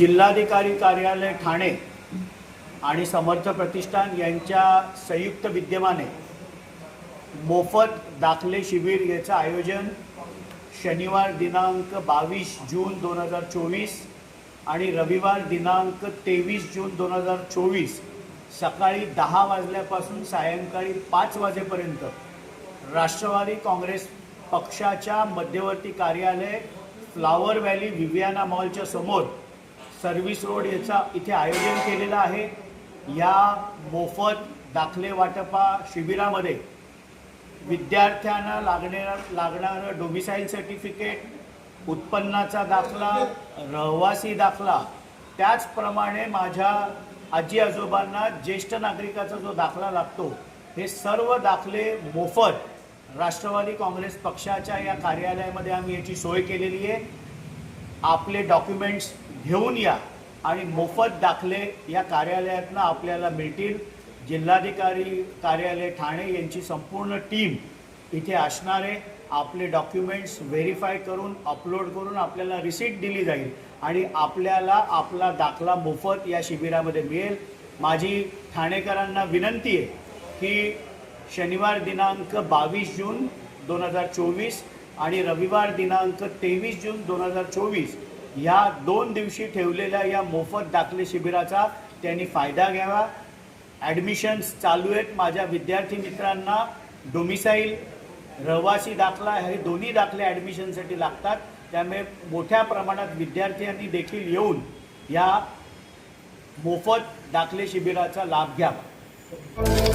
जिल्हाधिकारी कार्यालय ठाणे आणि समर्थ प्रतिष्ठान यांच्या संयुक्त विद्यमाने मोफत दाखले शिबिर याचं आयोजन शनिवार दिनांक बावीस जून दोन हजार चोवीस आणि रविवार दिनांक तेवीस जून दोन हजार चोवीस सकाळी दहा वाजल्यापासून सायंकाळी पाच वाजेपर्यंत राष्ट्रवादी काँग्रेस पक्षाच्या मध्यवर्ती कार्यालय फ्लावर व्हॅली विवियाना मॉलच्या समोर सर्व्हिस रोड याचा इथे आयोजन केलेलं आहे. या मोफत दाखले वाटपा शिबिरामध्ये विद्यार्थ्यांना लागणार लागणारं डोमिसाईल सर्टिफिकेट उत्पन्नाचा दाखला रहिवासी दाखला त्याचप्रमाणे माझ्या आजी आजोबांना ज्येष्ठ नागरिकाचा जो दाखला लागतो हे सर्व दाखले मोफत राष्ट्रवादी काँग्रेस पक्षाच्या या कार्यालयामध्ये आम्ही याची सोय केलेली आहे. आपले डॉक्युमेंट्स घेऊन या आणि मोफत दाखले या कार्यालयातनं आपल्याला मिळतील. जिल्हाधिकारी कार्यालय ठाणे यांची संपूर्ण टीम इथे असणारे आपले डॉक्युमेंट्स व्हेरीफाय करून अपलोड करून आपल्याला रिसीट दिली जाईल आणि आपल्याला आपला दाखला मोफत या शिबिरामध्ये मिळेल. माझी ठाणेकरांना विनंती आहे की शनिवार दिनांक बावीस जून दोन हजार चोवीस आणि रविवार दिनांक तेवीस जून दोन हजार चोवीस या दोन दिवशी ठेवलेल्या या मोफत दाखले शिबिराचा त्यांनी फायदा घ्यावा. ॲडमिशन्स चालू आहेत. माझ्या विद्यार्थी मित्रांना डोमिसाईल रहिवासी दाखला हे दोन्ही दाखले ॲडमिशनसाठी लागतात. त्यामुळे मोठ्या प्रमाणात विद्यार्थ्यांनी देखील येऊन या मोफत दाखले शिबिराचा लाभ घ्यावा.